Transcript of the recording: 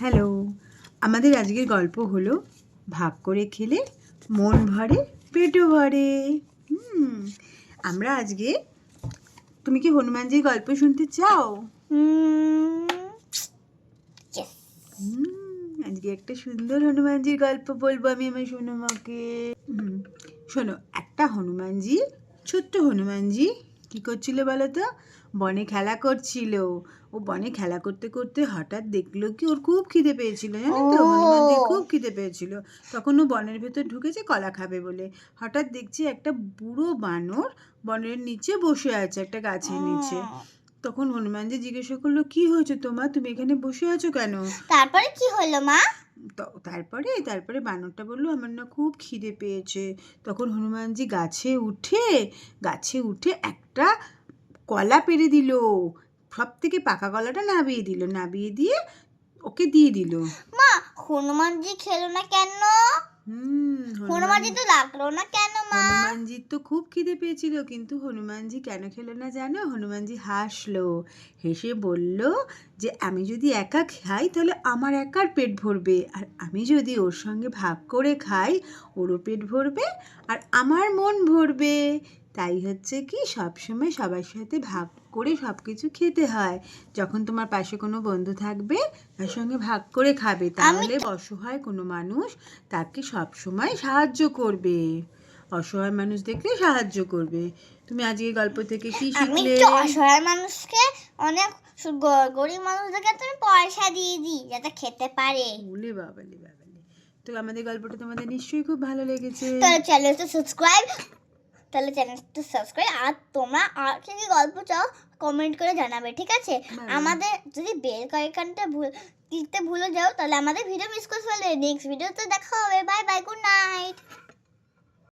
Hello. আমাদের আজকের গল্প হলো ভাগ করে খেলে মন ভরে পেটও ভরে। আমরা আজকে তুমি কি হনুমানজির গল্প শুনতে চাও? আজকে একটা সুন্দর হনুমানজির গল্প বলব আমি আমার সোনামাকে হুম, শোনো একটা হনুমানজি ছোট্ট হনুমানজি কি করছিল বলো তো? বনে খেলা করছিল। ও বনে খেলা করতে করতে হঠাৎ দেখল কি ওর খুব খিদে পেয়েছিল জানো তো? ও। হনুমানজির খুব খিদে পেয়েছিল। তখন ও বনের ভেতর ঢুকেছে কলা খাবে বলে। হঠাৎ দেখছি একটা বুড়ো বানর বনের নিচে বসে আছে একটা গাছের নিচে। তখন হনুমানজি জিজ্ঞাসা করল কি হয়েছে তোমার? তুমি এখানে বসে আছো কেন? তারপরে কি হলো মা? তারপরে তারপরে বানরটা বলল, আমার না খুব খিদে পেয়েছে। তখন হনুমানজি গাছে উঠে গাছে উঠে একটা কলা পেরে দিল। সব থেকে পাকা কলাটা নাবিয়ে দিল। নাবিয়ে দিয়ে ওকে দিয়ে দিল। মা, হনুমানজি খেলো না কেন? হুম হনুমানজি তো লাগল না কেন মা? হনুমানজি তো খুব খিদে পেয়েছিল কিন্তু হনুমানজি কেন খেলো না জানো? হনুমানজি হাসলো হেসে বলল যে আমি যদি একা খাই তাহলে আমার একার পেট ভরবে আর আমি যদি ওর সঙ্গে ভাগ করে খাই ওরও পেট ভরবে আর আমার মন ভরবে। তাই হচ্ছে কি সবসময় সবার সাথে ভাগ করে সব কিছু খেতে হয়। যখন তোমার পাশে কোনো বন্ধু থাকবে তার সঙ্গে ভাগ করে খাবে। তাহলে অসহায় কোনো মানুষ তাকে সবসময় সাহায্য করবে। অসহায় মানুষ দেখলে সাহায্য করবে। তুমি আজকে গল্প থেকে কি শিখলে? অসহায় মানুষকে অনেক গরিব মানুষদেরকে তুমি পয়সা দিয়ে দিই যাতে খেতে পারে। বলে বাবালে বাবালে। তো আমাদের গল্পটা তোমাদের নিশ্চয়ই খুব ভালো লেগেছে। তাহলে চ্যানেলটা সাবস্ক্রাইব তাহলে চ্যানেলটা সাবস্ক্রাইব আর তোমরা আর কি কি গল্প চাও কমেন্ট করে জানাবে ঠিক আছে? আমাদের যদি বেল আইকনটা ভুল দিতে ভুলে যাও তাহলে আমাদের ভিডিও মিস করে ফেলবে। নেক্সট ভিডিওতে দেখা হবে। Bye bye